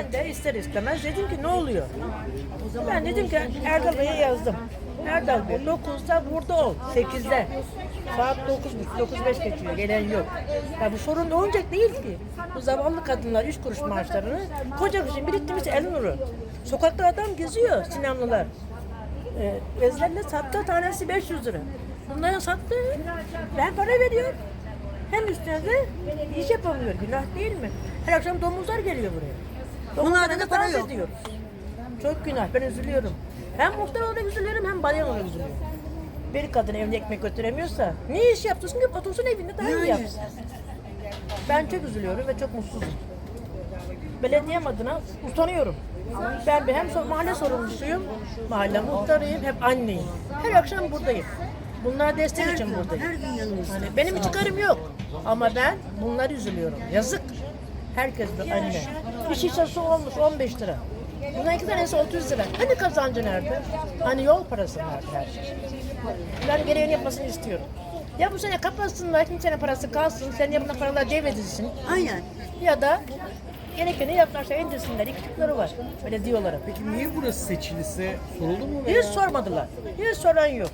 Ben de ister istemez dedim ki ne oluyor? Ben dedim ki Erdal Bey'e yazdım. Erdal Bey 9'da burada ol. 8'de. Saat 9.30, 9.05 geçiyor. Gelen yok. Ya bu sorun olacak değil ki. Bu zavallı kadınlar 3 kuruş maaşlarını koca kışın biriktirmiş el nuru. Sokakta adam geziyor Sinanlılar. Ee, bezlerle sattı tanesi 500 lira. Bunların sattı. Ben para veriyorum. Hem üstüne de iş yapamıyor. Günah değil mi? Her akşam domuzlar geliyor buraya. Onlarda da para yok. ediyoruz. Çok günah. Ben üzülüyorum. Hem muhtar olarak üzülüyorum hem bayan olarak üzülüyorum. Bir kadın evine ekmek götüremiyorsa ne iş yaptırsın ki otursun evinde daha iyi yapsın. Ben çok üzülüyorum ve çok mutsuzum. Belediyem adına utanıyorum. Ben bir hem mahalle sorumlusuyum, mahalle muhtarıyım, hep anneyim. Her akşam buradayım. Bunlar destek için buradayım. Her gün yanımızda. Hani benim çıkarım yok. Ama ben bunları üzülüyorum. Yazık. Herkes bir anne. Bir şişe su olmuş 15 lira. Bundan iki tanesi 30 lira. Hani kazancı nerede? Hani yol parası nerede her şey? Ben gereğini yapmasını istiyorum. Ya bu sene kapatsınlar, kimsenin parası kalsın, senin yapılan paralar devredilsin. Aynen. Ya da gerekeni yaplarsa indirsinler. İki tipleri var. Öyle diyorlar. Peki niye burası seçilisi soruldu mu? Hiç sormadılar. Hiç soran yok.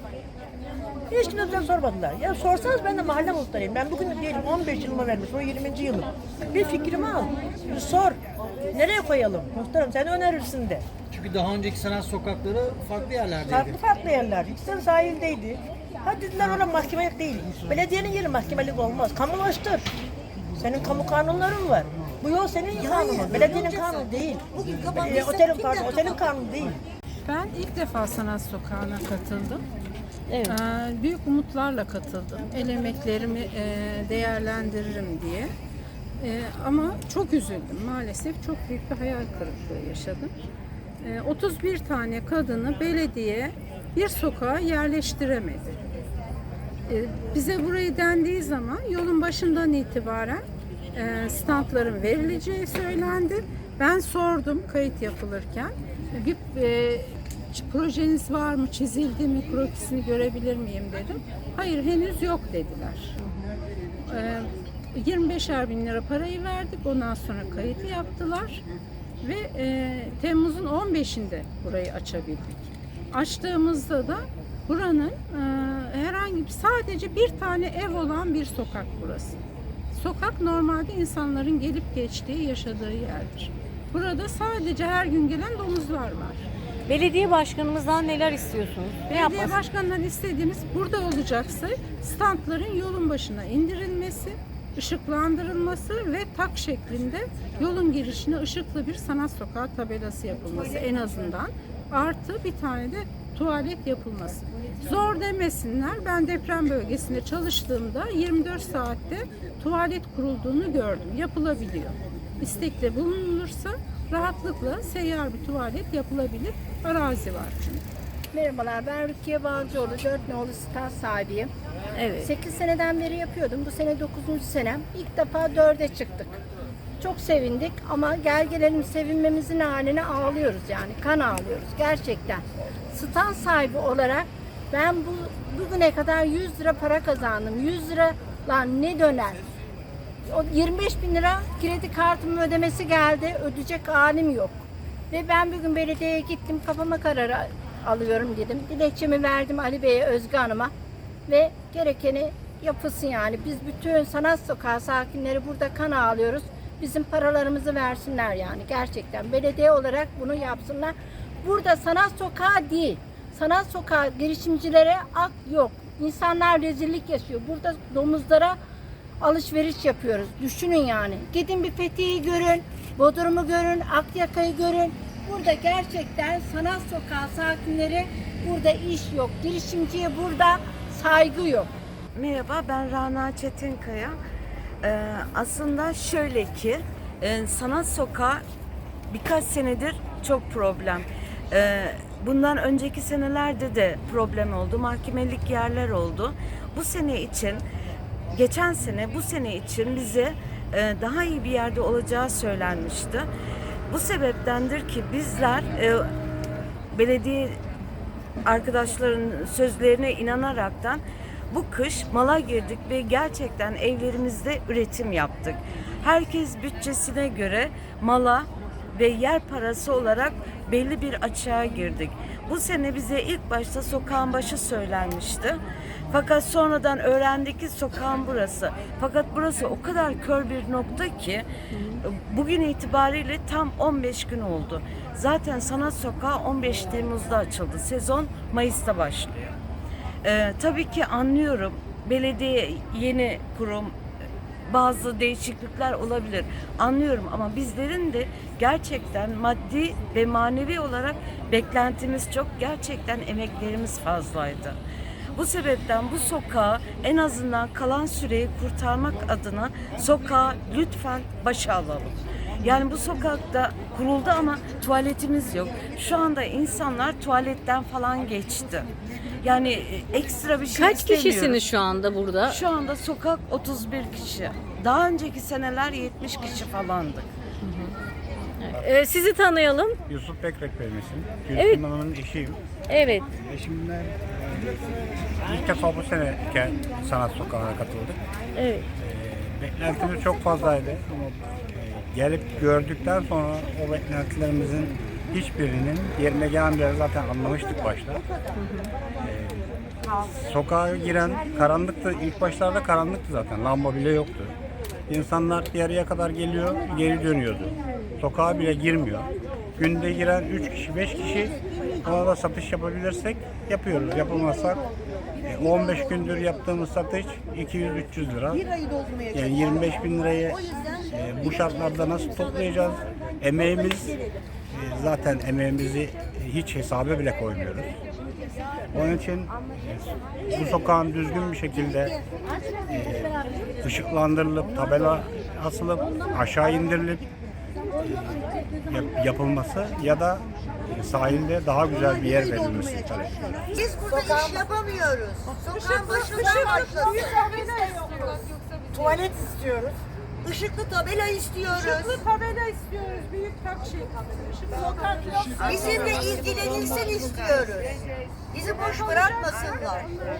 Hiç kimse bize sormadılar. Ya sorsanız ben de mahalle muhtarıyım. Ben bugün de değilim. 15 yılıma vermiş. O 20. yılım. Bir fikrimi al. Bir sor. Nereye koyalım? Muhtarım sen önerirsin de. Çünkü daha önceki sanat sokakları farklı yerlerdeydi. Farklı farklı yerler. İkisi sahildeydi. Ha dediler orada mahkemelik değil. Belediyenin yeri mahkemelik olmaz. Kamulaştır. Senin kamu kanunların var. Bu yol senin kanunun. Belediyenin kanunu değil. Bugün Ee, kapandıysa otelin pardon, otelin kanunu değil. Ben ilk defa Sanat Sokağı'na katıldım. Evet. Ee, büyük umutlarla katıldım. El emeklerimi e, değerlendiririm diye. E, ama çok üzüldüm. Maalesef çok büyük bir hayal kırıklığı yaşadım. E, 31 tane kadını belediye bir sokağa yerleştiremedi. E, bize burayı dendiği zaman yolun başından itibaren e, standların verileceği söylendi. Ben sordum kayıt yapılırken. Bir e, projeniz var mı, çizildi mi, krokisini görebilir miyim dedim. Hayır henüz yok dediler. E, 25'er bin lira parayı verdik. Ondan sonra kayıtı yaptılar. Ve e, Temmuz'un 15'inde burayı açabildik. Açtığımızda da buranın e, herhangi bir sadece bir tane ev olan bir sokak burası. Sokak normalde insanların gelip geçtiği, yaşadığı yerdir. Burada sadece her gün gelen domuzlar var. Belediye başkanımızdan neler istiyorsunuz? Ne Belediye yapması? başkanından istediğimiz burada olacaksa standların yolun başına indirilmesi, ışıklandırılması ve tak şeklinde yolun girişine ışıklı bir sanat sokağı tabelası yapılması en azından. Artı bir tane de tuvalet yapılması. Zor demesinler. Ben deprem bölgesinde çalıştığımda 24 saatte tuvalet kurulduğunu gördüm. Yapılabiliyor. İstekle bulunulursa rahatlıkla seyyar bir tuvalet yapılabilir. Arazi var çünkü. Merhabalar, ben Rukiye Balcıoğlu, 4 nolu staj sahibiyim. Evet. 8 seneden beri yapıyordum. Bu sene 9. senem. İlk defa 4'e çıktık. Çok sevindik ama gel gelelim sevinmemizin haline ağlıyoruz yani. Kan ağlıyoruz gerçekten. Stand sahibi olarak ben bu bugüne kadar 100 lira para kazandım. 100 lira lan ne döner? O 25 bin lira kredi kartımın ödemesi geldi. Ödeyecek halim yok. Ve ben bugün belediyeye gittim. Kafama kararı alıyorum dedim. Dilekçemi verdim Ali Bey'e, Özge Hanım'a. Ve gerekeni yapılsın yani. Biz bütün sanat sokağı sakinleri burada kan ağlıyoruz. Bizim paralarımızı versinler yani gerçekten. Belediye olarak bunu yapsınlar. Burada sanat sokağı değil. Sanat sokağı girişimcilere ak yok. İnsanlar rezillik yaşıyor. Burada domuzlara alışveriş yapıyoruz. Düşünün yani. Gidin bir Fethiye'yi görün, Bodrum'u görün, Akyaka'yı görün. Burada gerçekten sanat sokağı sakinleri burada iş yok. Girişimciye burada saygı yok. Merhaba ben Rana Çetinkaya. Ee, aslında şöyle ki e, sanat sokağı birkaç senedir çok problem. Ee, bundan önceki senelerde de problem oldu. Mahkemelik yerler oldu. Bu sene için geçen sene bu sene için bize e, daha iyi bir yerde olacağı söylenmişti. Bu sebeptendir ki bizler e, belediye arkadaşların sözlerine inanaraktan bu kış mala girdik ve gerçekten evlerimizde üretim yaptık. Herkes bütçesine göre mala ve yer parası olarak belli bir açığa girdik. Bu sene bize ilk başta sokağın başı söylenmişti. Fakat sonradan öğrendik ki sokağın burası. Fakat burası o kadar kör bir nokta ki bugün itibariyle tam 15 gün oldu. Zaten Sanat Sokağı 15 Temmuz'da açıldı. Sezon Mayıs'ta başlıyor. Ee, tabii ki anlıyorum. Belediye yeni kurum bazı değişiklikler olabilir. Anlıyorum ama bizlerin de gerçekten maddi ve manevi olarak beklentimiz çok. Gerçekten emeklerimiz fazlaydı. Bu sebepten bu sokağı en azından kalan süreyi kurtarmak adına sokağı lütfen başa alalım. Yani bu sokakta kuruldu ama tuvaletimiz yok. Şu anda insanlar tuvaletten falan geçti. Yani e, ekstra bir şey Kaç istemiyoruz. kişisiniz şu anda burada? Şu anda sokak 31 kişi. Daha önceki seneler 70 kişi falandık. Ee, sizi tanıyalım. Yusuf Bekrek benim isim. Evet. Gülsüm Hanım'ın eşiyim. Evet. Eşimle e, ilk defa bu sene ke- sanat sokağına katıldık. Evet. E, beklentimiz çok fazlaydı ama e, gelip gördükten sonra o beklentilerimizin hiçbirinin yerine gelmeyeceğini zaten anlamıştık başta. E, sokağa giren karanlıktı. İlk başlarda karanlıktı zaten. Lamba bile yoktu. İnsanlar yarıya kadar geliyor, geri dönüyordu. Sokağa bile girmiyor. Günde giren 3 kişi, 5 kişi ona da satış yapabilirsek yapıyoruz. Yapamazsak e, 15 gündür yaptığımız satış 200-300 lira. Yani 25 bin lirayı e, bu şartlarda nasıl toplayacağız? Emeğimiz e, zaten emeğimizi hiç hesaba bile koymuyoruz. Onun için e, bu sokağın düzgün bir şekilde e, ışıklandırılıp, tabela asılıp, aşağı indirilip e, yap- yapılması ya da sahilde daha güzel bir yer verilmesi talep. Biz burada iş yapamıyoruz. Sokağın başından başlasın. Tuvalet istiyoruz. Işıklı tabela istiyoruz. Işıklı tabela istiyoruz. Büyük taksi. Sokak yok. Bizimle ilgilenilsin istiyoruz. Bizi boş bırakmasınlar.